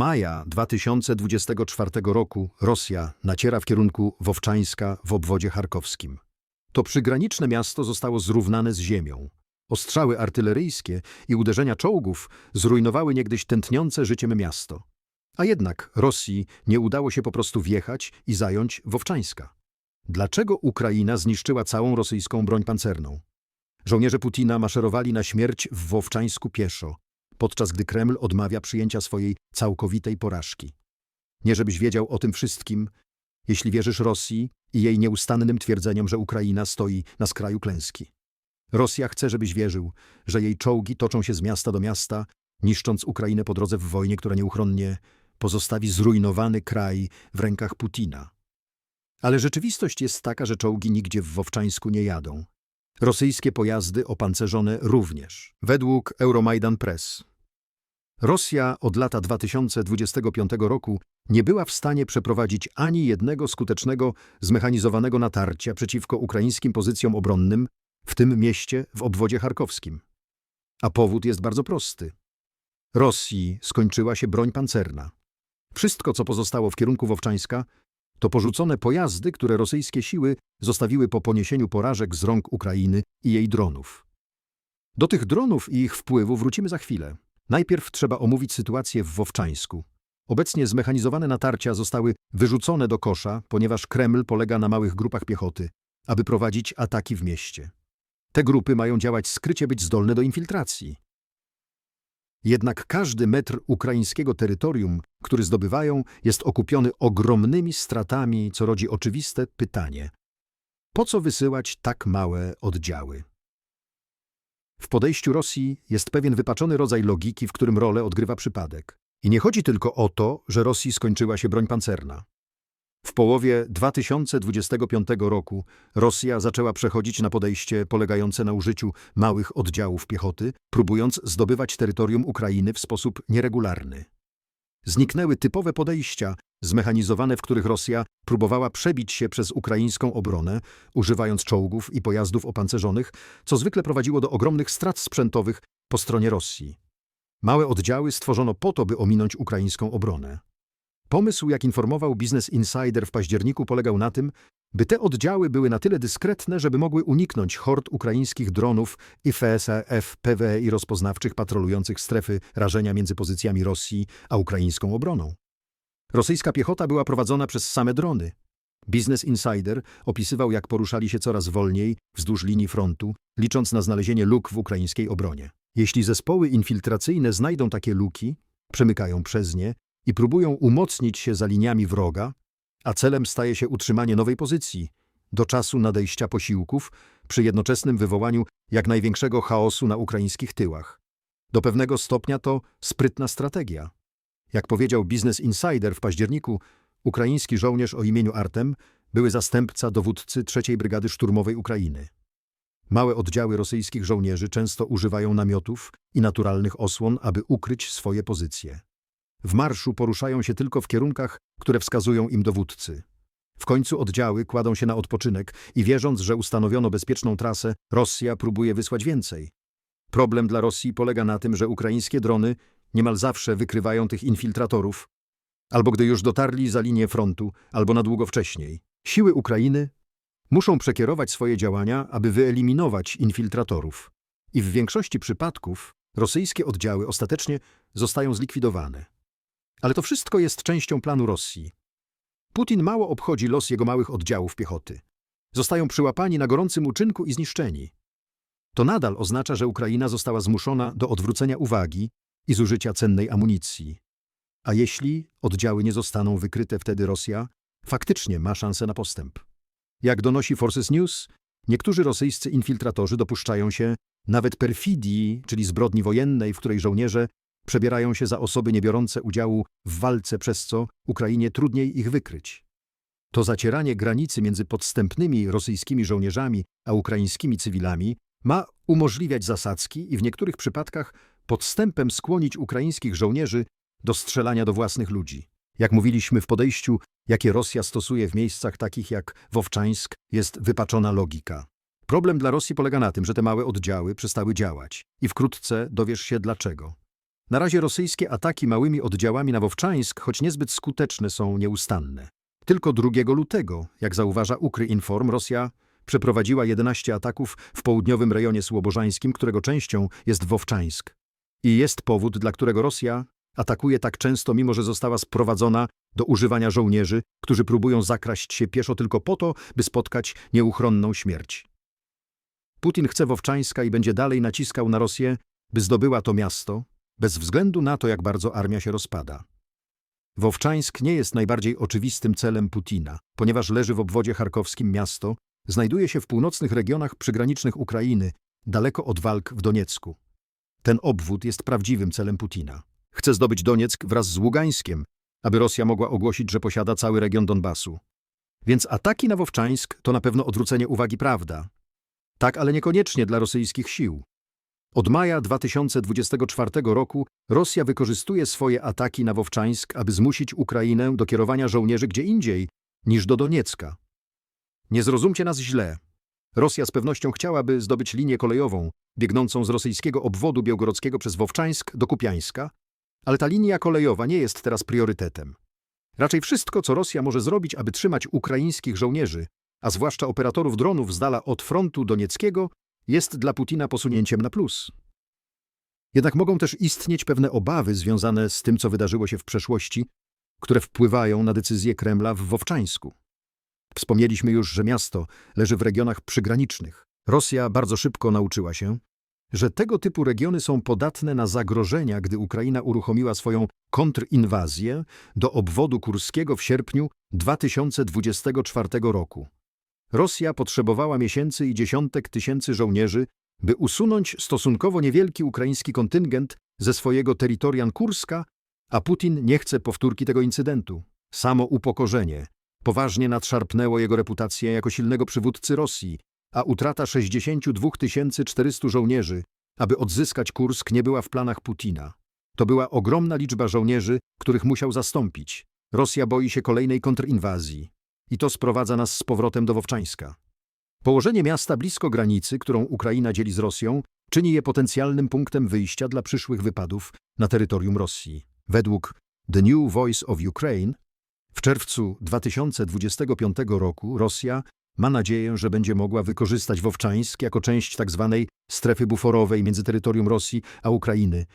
maja 2024 roku Rosja naciera w kierunku Wowczańska w obwodzie charkowskim. To przygraniczne miasto zostało zrównane z ziemią. Ostrzały artyleryjskie i uderzenia czołgów zrujnowały niegdyś tętniące życiem miasto. A jednak Rosji nie udało się po prostu wjechać i zająć Wowczańska. Dlaczego Ukraina zniszczyła całą rosyjską broń pancerną? Żołnierze Putina maszerowali na śmierć w Wowczańsku pieszo, podczas gdy Kreml odmawia przyjęcia swojej całkowitej porażki. Nie żebyś wiedział o tym wszystkim, jeśli wierzysz Rosji i jej nieustannym twierdzeniom, że Ukraina stoi na skraju klęski. Rosja chce, żebyś wierzył, że jej czołgi toczą się z miasta do miasta, niszcząc Ukrainę po drodze w wojnie, która nieuchronnie pozostawi zrujnowany kraj w rękach Putina. Ale rzeczywistość jest taka, że czołgi nigdzie w Wowczańsku nie jadą. Rosyjskie pojazdy opancerzone również. Według Euromaidan Press. Rosja od lata 2025 roku nie była w stanie przeprowadzić ani jednego skutecznego zmechanizowanego natarcia przeciwko ukraińskim pozycjom obronnym w tym mieście w obwodzie charkowskim. A powód jest bardzo prosty. Rosji skończyła się broń pancerna. Wszystko, co pozostało w kierunku Wowczańska, to porzucone pojazdy, które rosyjskie siły zostawiły po poniesieniu porażek z rąk Ukrainy i jej dronów. Do tych dronów i ich wpływu wrócimy za chwilę. Najpierw trzeba omówić sytuację w Wowczańsku. Obecnie zmechanizowane natarcia zostały wyrzucone do kosza, ponieważ Kreml polega na małych grupach piechoty, aby prowadzić ataki w mieście. Te grupy mają działać skrycie, być zdolne do infiltracji. Jednak każdy metr ukraińskiego terytorium, który zdobywają, jest okupiony ogromnymi stratami, co rodzi oczywiste pytanie. Po co wysyłać tak małe oddziały? W podejściu Rosji jest pewien wypaczony rodzaj logiki, w którym rolę odgrywa przypadek. I nie chodzi tylko o to, że Rosji skończyła się broń pancerna. W połowie 2025 roku Rosja zaczęła przechodzić na podejście polegające na użyciu małych oddziałów piechoty, próbując zdobywać terytorium Ukrainy w sposób nieregularny. Zniknęły typowe podejścia, zmechanizowane, w których Rosja próbowała przebić się przez ukraińską obronę, używając czołgów i pojazdów opancerzonych, co zwykle prowadziło do ogromnych strat sprzętowych po stronie Rosji. Małe oddziały stworzono po to, by ominąć ukraińską obronę. Pomysł, jak informował Business Insider w październiku, polegał na tym, by te oddziały były na tyle dyskretne, żeby mogły uniknąć hord ukraińskich dronów i FSAF, PWE i rozpoznawczych patrolujących strefy rażenia między pozycjami Rosji a ukraińską obroną. Rosyjska piechota była prowadzona przez same drony. Business Insider opisywał, jak poruszali się coraz wolniej wzdłuż linii frontu, licząc na znalezienie luk w ukraińskiej obronie. Jeśli zespoły infiltracyjne znajdą takie luki, przemykają przez nie i próbują umocnić się za liniami wroga, a celem staje się utrzymanie nowej pozycji do czasu nadejścia posiłków przy jednoczesnym wywołaniu jak największego chaosu na ukraińskich tyłach. Do pewnego stopnia to sprytna strategia. Jak powiedział Business Insider w październiku, ukraiński żołnierz o imieniu Artem były zastępca dowódcy III Brygady Szturmowej Ukrainy. Małe oddziały rosyjskich żołnierzy często używają namiotów i naturalnych osłon, aby ukryć swoje pozycje. W marszu poruszają się tylko w kierunkach, które wskazują im dowódcy. W końcu oddziały kładą się na odpoczynek i wierząc, że ustanowiono bezpieczną trasę, Rosja próbuje wysłać więcej. Problem dla Rosji polega na tym, że ukraińskie drony niemal zawsze wykrywają tych infiltratorów, albo gdy już dotarli za linię frontu, albo na długo wcześniej. Siły Ukrainy muszą przekierować swoje działania, aby wyeliminować infiltratorów. I w większości przypadków rosyjskie oddziały ostatecznie zostają zlikwidowane. Ale to wszystko jest częścią planu Rosji. Putin mało obchodzi los jego małych oddziałów piechoty. Zostają przyłapani na gorącym uczynku i zniszczeni. To nadal oznacza, że Ukraina została zmuszona do odwrócenia uwagi i zużycia cennej amunicji. A jeśli oddziały nie zostaną wykryte, wtedy Rosja faktycznie ma szansę na postęp. Jak donosi Forces News, niektórzy rosyjscy infiltratorzy dopuszczają się nawet perfidii, czyli zbrodni wojennej, w której żołnierze przebierają się za osoby niebiorące udziału w walce, przez co Ukrainie trudniej ich wykryć. To zacieranie granicy między podstępnymi rosyjskimi żołnierzami a ukraińskimi cywilami ma umożliwiać zasadzki i w niektórych przypadkach podstępem skłonić ukraińskich żołnierzy do strzelania do własnych ludzi. Jak mówiliśmy w podejściu, jakie Rosja stosuje w miejscach takich jak Wowczańsk, jest wypaczona logika. Problem dla Rosji polega na tym, że te małe oddziały przestały działać i wkrótce dowiesz się dlaczego. Na razie rosyjskie ataki małymi oddziałami na Wowczańsk, choć niezbyt skuteczne, są nieustanne. Tylko 2 lutego, jak zauważa Ukry Inform, Rosja przeprowadziła 11 ataków w południowym rejonie słobożańskim, którego częścią jest Wowczańsk. I jest powód, dla którego Rosja atakuje tak często, mimo że została sprowadzona do używania żołnierzy, którzy próbują zakraść się pieszo tylko po to, by spotkać nieuchronną śmierć. Putin chce Wowczańska i będzie dalej naciskał na Rosję, by zdobyła to miasto, bez względu na to, jak bardzo armia się rozpada. Wowczańsk nie jest najbardziej oczywistym celem Putina, ponieważ leży w obwodzie charkowskim miasto, znajduje się w północnych regionach przygranicznych Ukrainy, daleko od walk w Doniecku. Ten obwód jest prawdziwym celem Putina. Chce zdobyć Donieck wraz z Ługańskiem, aby Rosja mogła ogłosić, że posiada cały region Donbasu. Więc ataki na Wowczańsk to na pewno odwrócenie uwagi prawda. Tak, ale niekoniecznie dla rosyjskich sił. Od maja 2024 roku Rosja wykorzystuje swoje ataki na Wowczańsk, aby zmusić Ukrainę do kierowania żołnierzy gdzie indziej niż do Doniecka. Nie zrozumcie nas źle. Rosja z pewnością chciałaby zdobyć linię kolejową biegnącą z rosyjskiego obwodu białgorodzkiego przez Wowczańsk do Kupiańska, ale ta linia kolejowa nie jest teraz priorytetem. Raczej wszystko, co Rosja może zrobić, aby trzymać ukraińskich żołnierzy, a zwłaszcza operatorów dronów z dala od frontu donieckiego, jest dla Putina posunięciem na plus. Jednak mogą też istnieć pewne obawy związane z tym, co wydarzyło się w przeszłości, które wpływają na decyzję Kremla w Wowczańsku. Wspomnieliśmy już, że miasto leży w regionach przygranicznych. Rosja bardzo szybko nauczyła się, że tego typu regiony są podatne na zagrożenia, gdy Ukraina uruchomiła swoją kontrinwazję do obwodu kurskiego w sierpniu 2024 roku. Rosja potrzebowała miesięcy i dziesiątek tysięcy żołnierzy, by usunąć stosunkowo niewielki ukraiński kontyngent ze swojego terytorian Kurska, a Putin nie chce powtórki tego incydentu. Samo upokorzenie poważnie nadszarpnęło jego reputację jako silnego przywódcy Rosji, a utrata 62 400 żołnierzy, aby odzyskać Kursk, nie była w planach Putina. To była ogromna liczba żołnierzy, których musiał zastąpić. Rosja boi się kolejnej kontrinwazji. I to sprowadza nas z powrotem do Wowczańska. Położenie miasta blisko granicy, którą Ukraina dzieli z Rosją, czyni je potencjalnym punktem wyjścia dla przyszłych wypadów na terytorium Rosji. Według The New Voice of Ukraine w czerwcu 2025 roku Rosja ma nadzieję, że będzie mogła wykorzystać Wowczańsk jako część tzw. strefy buforowej między terytorium Rosji a Ukrainy,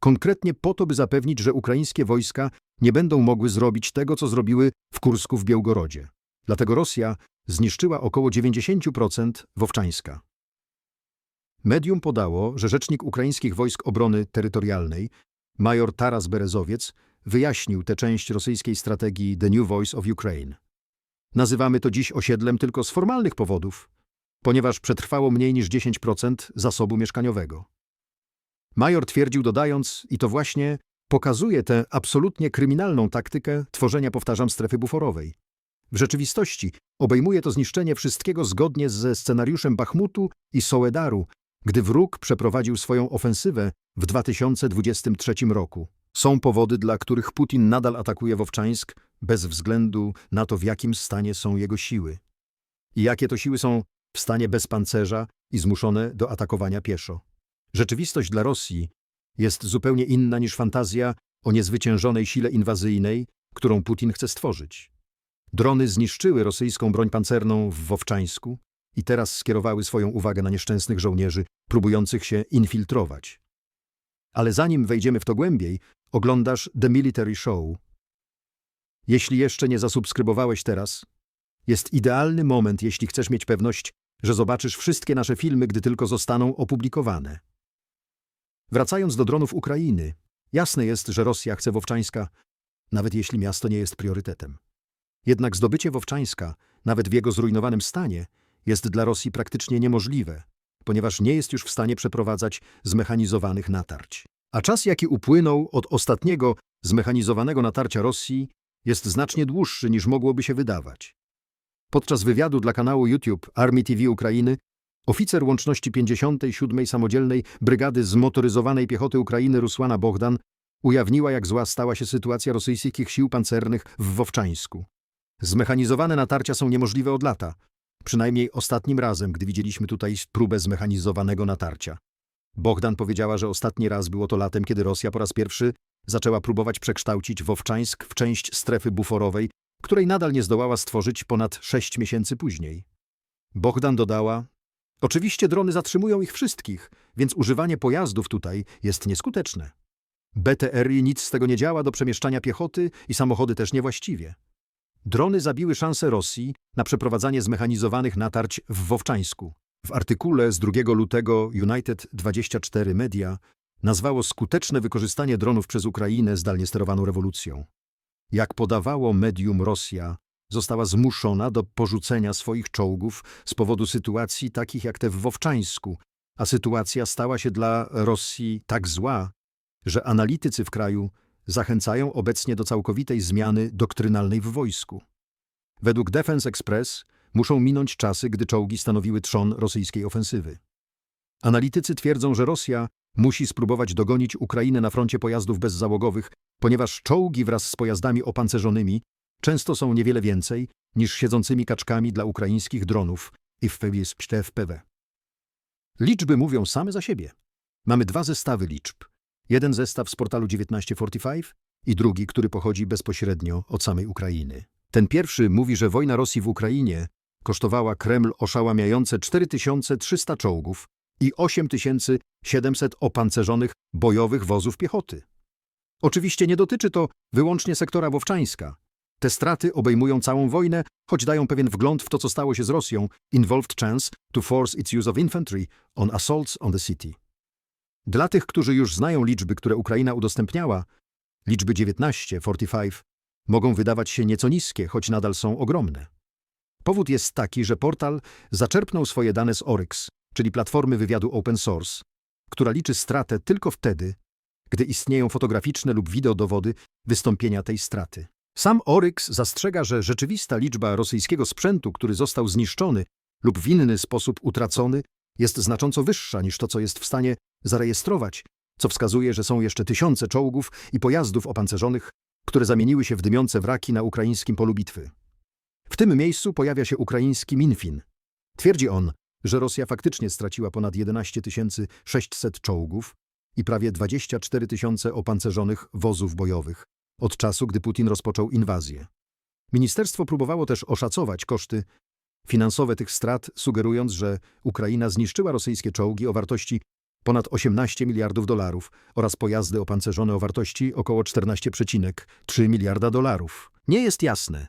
konkretnie po to, by zapewnić, że ukraińskie wojska nie będą mogły zrobić tego, co zrobiły w Kursku w Białgorodzie. Dlatego Rosja zniszczyła około 90% Wowczańska. Medium podało, że rzecznik ukraińskich wojsk obrony terytorialnej, major Taras Berezowiec, wyjaśnił tę część rosyjskiej strategii The New Voice of Ukraine. Nazywamy to dziś osiedlem tylko z formalnych powodów, ponieważ przetrwało mniej niż 10% zasobu mieszkaniowego. Major twierdził dodając, i to właśnie pokazuje tę absolutnie kryminalną taktykę tworzenia, powtarzam, strefy buforowej. W rzeczywistości obejmuje to zniszczenie wszystkiego zgodnie ze scenariuszem Bachmutu i Soedaru, gdy wróg przeprowadził swoją ofensywę w 2023 roku. Są powody, dla których Putin nadal atakuje Wowczańsk bez względu na to, w jakim stanie są jego siły. I jakie to siły są w stanie bez pancerza i zmuszone do atakowania pieszo. Rzeczywistość dla Rosji jest zupełnie inna niż fantazja o niezwyciężonej sile inwazyjnej, którą Putin chce stworzyć. Drony zniszczyły rosyjską broń pancerną w Wowczańsku i teraz skierowały swoją uwagę na nieszczęsnych żołnierzy próbujących się infiltrować. Ale zanim wejdziemy w to głębiej, oglądasz The Military Show. Jeśli jeszcze nie zasubskrybowałeś teraz, jest idealny moment, jeśli chcesz mieć pewność, że zobaczysz wszystkie nasze filmy, gdy tylko zostaną opublikowane. Wracając do dronów Ukrainy, jasne jest, że Rosja chce Wowczańska, nawet jeśli miasto nie jest priorytetem. Jednak zdobycie Wowczańska, nawet w jego zrujnowanym stanie, jest dla Rosji praktycznie niemożliwe, ponieważ nie jest już w stanie przeprowadzać zmechanizowanych natarć. A czas, jaki upłynął od ostatniego zmechanizowanego natarcia Rosji, jest znacznie dłuższy niż mogłoby się wydawać. Podczas wywiadu dla kanału YouTube Army TV Ukrainy oficer łączności 57. Samodzielnej Brygady Zmotoryzowanej Piechoty Ukrainy Rusłana Bohdan ujawniła, jak zła stała się sytuacja rosyjskich sił pancernych w Wowczańsku. Zmechanizowane natarcia są niemożliwe od lata, przynajmniej ostatnim razem, gdy widzieliśmy tutaj próbę zmechanizowanego natarcia. Bohdan powiedziała, że ostatni raz było to latem, kiedy Rosja po raz pierwszy zaczęła próbować przekształcić Wowczańsk w część strefy buforowej, której nadal nie zdołała stworzyć ponad sześć miesięcy później. Bohdan dodała, oczywiście drony zatrzymują ich wszystkich, więc używanie pojazdów tutaj jest nieskuteczne. BTR-i nic z tego nie działa do przemieszczania piechoty i samochody też niewłaściwie. Drony zabiły szansę Rosji na przeprowadzanie zmechanizowanych natarć w Wowczańsku. W artykule z 2 lutego United 24 Media nazwało skuteczne wykorzystanie dronów przez Ukrainę zdalnie sterowaną rewolucją. Jak podawało medium Rosja, została zmuszona do porzucenia swoich czołgów z powodu sytuacji takich jak te w Wowczańsku, a sytuacja stała się dla Rosji tak zła, że analitycy w kraju zachęcają obecnie do całkowitej zmiany doktrynalnej w wojsku. Według Defense Express muszą minąć czasy, gdy czołgi stanowiły trzon rosyjskiej ofensywy. Analitycy twierdzą, że Rosja musi spróbować dogonić Ukrainę na froncie pojazdów bezzałogowych, ponieważ czołgi wraz z pojazdami opancerzonymi często są niewiele więcej niż siedzącymi kaczkami dla ukraińskich dronów i FPV. Liczby mówią same za siebie. Mamy dwa zestawy liczb. Jeden zestaw z portalu 1945 i drugi, który pochodzi bezpośrednio od samej Ukrainy. Ten pierwszy mówi, że wojna Rosji w Ukrainie kosztowała Kreml oszałamiające 4300 czołgów i 8700 opancerzonych bojowych wozów piechoty. Oczywiście nie dotyczy to wyłącznie sektora Wowczańska. Te straty obejmują całą wojnę, choć dają pewien wgląd w to, co stało się z Rosją, involved chance to force its use of infantry on assaults on the city. Dla tych, którzy już znają liczby, które Ukraina udostępniała, liczby 19, 45, mogą wydawać się nieco niskie, choć nadal są ogromne. Powód jest taki, że portal zaczerpnął swoje dane z Oryx, czyli platformy wywiadu open source, która liczy stratę tylko wtedy, gdy istnieją fotograficzne lub wideodowody wystąpienia tej straty. Sam Oryx zastrzega, że rzeczywista liczba rosyjskiego sprzętu, który został zniszczony lub w inny sposób utracony, jest znacząco wyższa niż to, co jest w stanie zarejestrować, co wskazuje, że są jeszcze tysiące czołgów i pojazdów opancerzonych, które zamieniły się w dymiące wraki na ukraińskim polu bitwy. W tym miejscu pojawia się ukraiński Minfin. Twierdzi on, że Rosja faktycznie straciła ponad 11 600 czołgów i prawie 24 tysiące opancerzonych wozów bojowych od czasu, gdy Putin rozpoczął inwazję. Ministerstwo próbowało też oszacować koszty finansowe tych strat, sugerując, że Ukraina zniszczyła rosyjskie czołgi o wartości ponad 18 miliardów dolarów oraz pojazdy opancerzone o wartości około 14,3 miliarda dolarów. Nie jest jasne,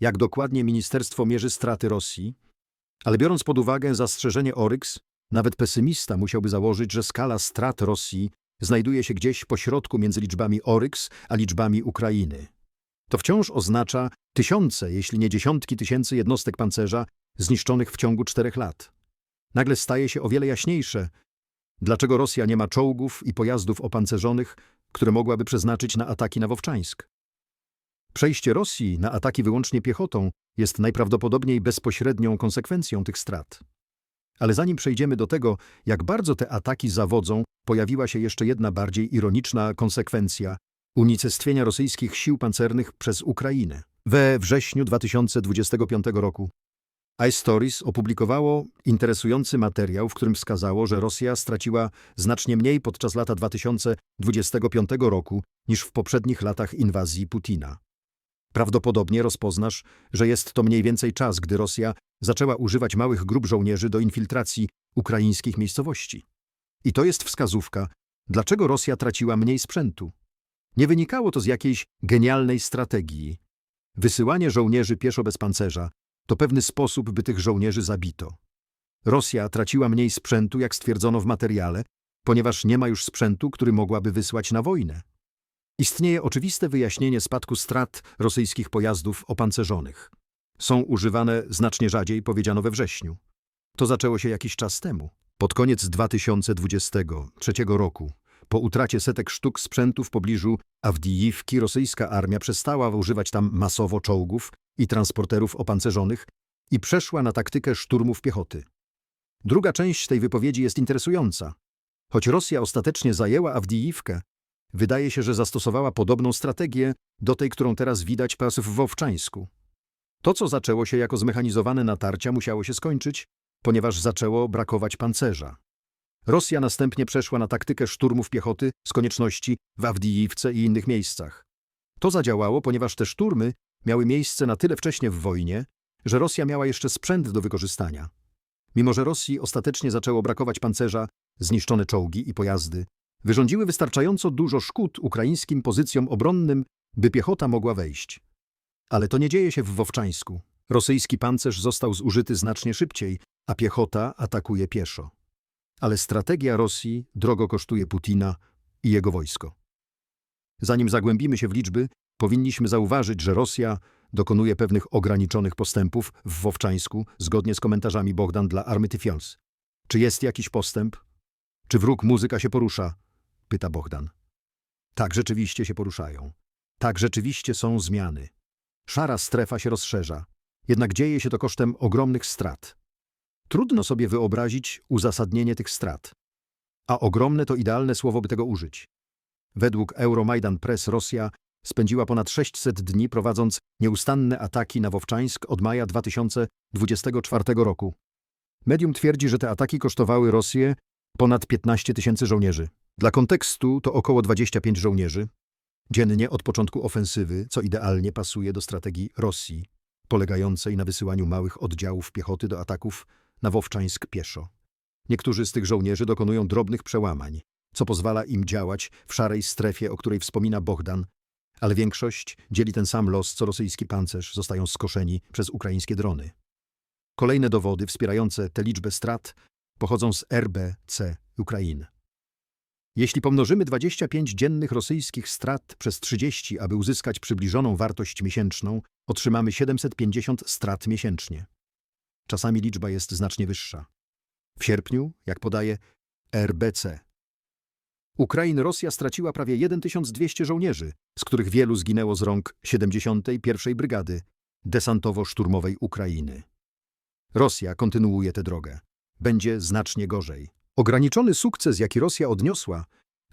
jak dokładnie ministerstwo mierzy straty Rosji, ale biorąc pod uwagę zastrzeżenie Oryx, nawet pesymista musiałby założyć, że skala strat Rosji znajduje się gdzieś pośrodku między liczbami Oryx a liczbami Ukrainy. To wciąż oznacza tysiące, jeśli nie dziesiątki tysięcy jednostek pancerza zniszczonych w ciągu czterech lat. Nagle staje się o wiele jaśniejsze, dlaczego Rosja nie ma czołgów i pojazdów opancerzonych, które mogłaby przeznaczyć na ataki na Wowczańsk. Przejście Rosji na ataki wyłącznie piechotą jest najprawdopodobniej bezpośrednią konsekwencją tych strat. Ale zanim przejdziemy do tego, jak bardzo te ataki zawodzą, pojawiła się jeszcze jedna bardziej ironiczna konsekwencja unicestwienia rosyjskich sił pancernych przez Ukrainę. We wrześniu 2025 roku iStories opublikowało interesujący materiał, w którym wskazało, że Rosja straciła znacznie mniej podczas lata 2025 roku niż w poprzednich latach inwazji Putina. Prawdopodobnie rozpoznasz, że jest to mniej więcej czas, gdy Rosja zaczęła używać małych grup żołnierzy do infiltracji ukraińskich miejscowości. I to jest wskazówka, dlaczego Rosja traciła mniej sprzętu. Nie wynikało to z jakiejś genialnej strategii. Wysyłanie żołnierzy pieszo bez pancerza to pewny sposób, by tych żołnierzy zabito. Rosja traciła mniej sprzętu, jak stwierdzono w materiale, ponieważ nie ma już sprzętu, który mogłaby wysłać na wojnę. Istnieje oczywiste wyjaśnienie spadku strat rosyjskich pojazdów opancerzonych. Są używane znacznie rzadziej, powiedziano we wrześniu. To zaczęło się jakiś czas temu. Pod koniec 2023 roku, po utracie setek sztuk sprzętu w pobliżu Awdijiwki, rosyjska armia przestała używać tam masowo czołgów i transporterów opancerzonych i przeszła na taktykę szturmów piechoty. Druga część tej wypowiedzi jest interesująca. Choć Rosja ostatecznie zajęła Awdijiwkę, wydaje się, że zastosowała podobną strategię do tej, którą teraz widać pas w Wowczańsku. To, co zaczęło się jako zmechanizowane natarcia, musiało się skończyć, ponieważ zaczęło brakować pancerza. Rosja następnie przeszła na taktykę szturmów piechoty z konieczności w Awdijiwce i innych miejscach. To zadziałało, ponieważ te szturmy miały miejsce na tyle wcześnie w wojnie, że Rosja miała jeszcze sprzęt do wykorzystania. Mimo że Rosji ostatecznie zaczęło brakować pancerza, zniszczone czołgi i pojazdy wyrządziły wystarczająco dużo szkód ukraińskim pozycjom obronnym, by piechota mogła wejść. Ale to nie dzieje się w Wowczańsku. Rosyjski pancerz został zużyty znacznie szybciej, a piechota atakuje pieszo. Ale strategia Rosji drogo kosztuje Putina i jego wojsko. Zanim zagłębimy się w liczby, powinniśmy zauważyć, że Rosja dokonuje pewnych ograniczonych postępów w Wowczańsku zgodnie z komentarzami Bogdan dla Army Tyfions. Czy jest jakiś postęp? Czy wróg muzyka się porusza? Pyta Bogdan. Tak, rzeczywiście się poruszają. Tak, rzeczywiście są zmiany. Szara strefa się rozszerza. Jednak dzieje się to kosztem ogromnych strat. Trudno sobie wyobrazić uzasadnienie tych strat. A ogromne to idealne słowo, by tego użyć. Według Euromaidan Press Rosja spędziła ponad 600 dni prowadząc nieustanne ataki na Wowczańsk od maja 2024 roku. Medium twierdzi, że te ataki kosztowały Rosję ponad 15 tysięcy żołnierzy. Dla kontekstu to około 25 żołnierzy dziennie od początku ofensywy, co idealnie pasuje do strategii Rosji, polegającej na wysyłaniu małych oddziałów piechoty do ataków na Wowczańsk pieszo. Niektórzy z tych żołnierzy dokonują drobnych przełamań, co pozwala im działać w szarej strefie, o której wspomina Bogdan, ale większość dzieli ten sam los co rosyjski pancerz, zostają skoszeni przez ukraińskie drony. Kolejne dowody wspierające tę liczbę strat pochodzą z RBC Ukrainy. Jeśli pomnożymy 25 dziennych rosyjskich strat przez 30, aby uzyskać przybliżoną wartość miesięczną, otrzymamy 750 strat miesięcznie. Czasami liczba jest znacznie wyższa. W sierpniu, jak podaje RBC, Ukrainy Rosja straciła prawie 1200 żołnierzy, z których wielu zginęło z rąk 71. Brygady Desantowo-Szturmowej Ukrainy. Rosja kontynuuje tę drogę. Będzie znacznie gorzej. Ograniczony sukces, jaki Rosja odniosła,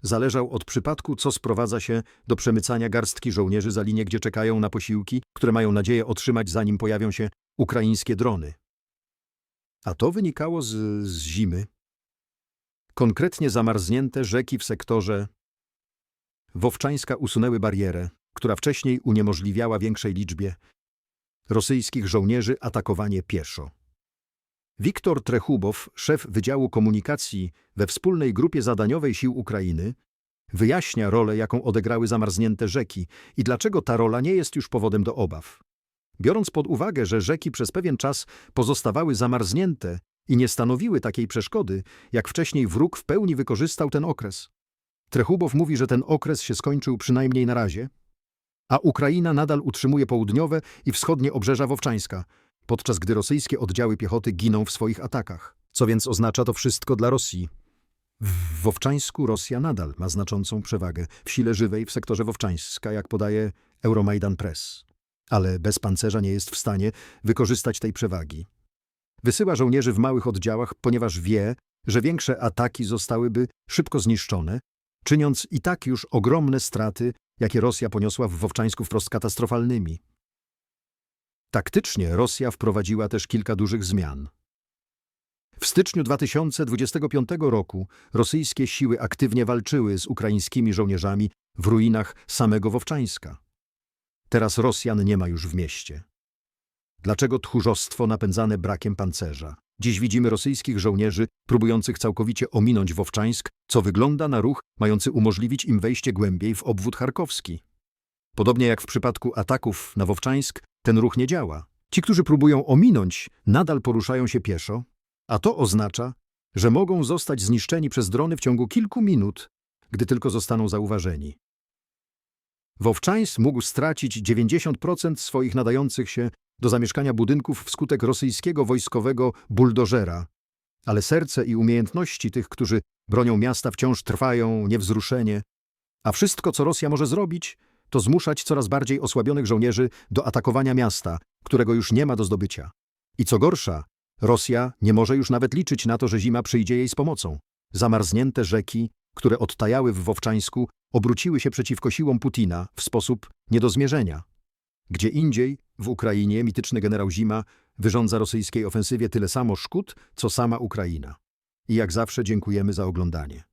zależał od przypadku, co sprowadza się do przemycania garstki żołnierzy za linię, gdzie czekają na posiłki, które mają nadzieję otrzymać, zanim pojawią się ukraińskie drony. A to wynikało z, z zimy. Konkretnie zamarznięte rzeki w sektorze Wowczańska usunęły barierę, która wcześniej uniemożliwiała większej liczbie rosyjskich żołnierzy atakowanie pieszo. Wiktor Trechubow, szef Wydziału Komunikacji we wspólnej grupie zadaniowej sił Ukrainy, wyjaśnia rolę, jaką odegrały zamarznięte rzeki i dlaczego ta rola nie jest już powodem do obaw. Biorąc pod uwagę, że rzeki przez pewien czas pozostawały zamarznięte i nie stanowiły takiej przeszkody, jak wcześniej wróg w pełni wykorzystał ten okres. Trechubow mówi, że ten okres się skończył przynajmniej na razie, a Ukraina nadal utrzymuje południowe i wschodnie obrzeża Wowczańska, podczas gdy rosyjskie oddziały piechoty giną w swoich atakach. Co więc oznacza to wszystko dla Rosji? W Wowczańsku Rosja nadal ma znaczącą przewagę w sile żywej w sektorze Wowczańska, jak podaje Euromaidan Press. Ale bez pancerza nie jest w stanie wykorzystać tej przewagi. Wysyła żołnierzy w małych oddziałach, ponieważ wie, że większe ataki zostałyby szybko zniszczone, czyniąc i tak już ogromne straty, jakie Rosja poniosła w Wowczańsku wprost katastrofalnymi. Taktycznie Rosja wprowadziła też kilka dużych zmian. W styczniu 2025 roku rosyjskie siły aktywnie walczyły z ukraińskimi żołnierzami w ruinach samego Wowczańska. Teraz Rosjan nie ma już w mieście. Dlaczego tchórzostwo napędzane brakiem pancerza? Dziś widzimy rosyjskich żołnierzy próbujących całkowicie ominąć Wowczańsk, co wygląda na ruch mający umożliwić im wejście głębiej w obwód charkowski. Podobnie jak w przypadku ataków na Wowczańsk, ten ruch nie działa. Ci, którzy próbują ominąć, nadal poruszają się pieszo, a to oznacza, że mogą zostać zniszczeni przez drony w ciągu kilku minut, gdy tylko zostaną zauważeni. Wowczańsk mógł stracić 90% swoich nadających się do zamieszkania budynków wskutek rosyjskiego wojskowego buldożera, ale serce i umiejętności tych, którzy bronią miasta wciąż trwają niewzruszenie, a wszystko, co Rosja może zrobić, to zmuszać coraz bardziej osłabionych żołnierzy do atakowania miasta, którego już nie ma do zdobycia. I co gorsza, Rosja nie może już nawet liczyć na to, że zima przyjdzie jej z pomocą. Zamarznięte rzeki, które odtajały w Wowczańsku, obróciły się przeciwko siłom Putina w sposób nie do zmierzenia. Gdzie indziej, w Ukrainie, mityczny generał Zima wyrządza rosyjskiej ofensywie tyle samo szkód, co sama Ukraina. I jak zawsze dziękujemy za oglądanie.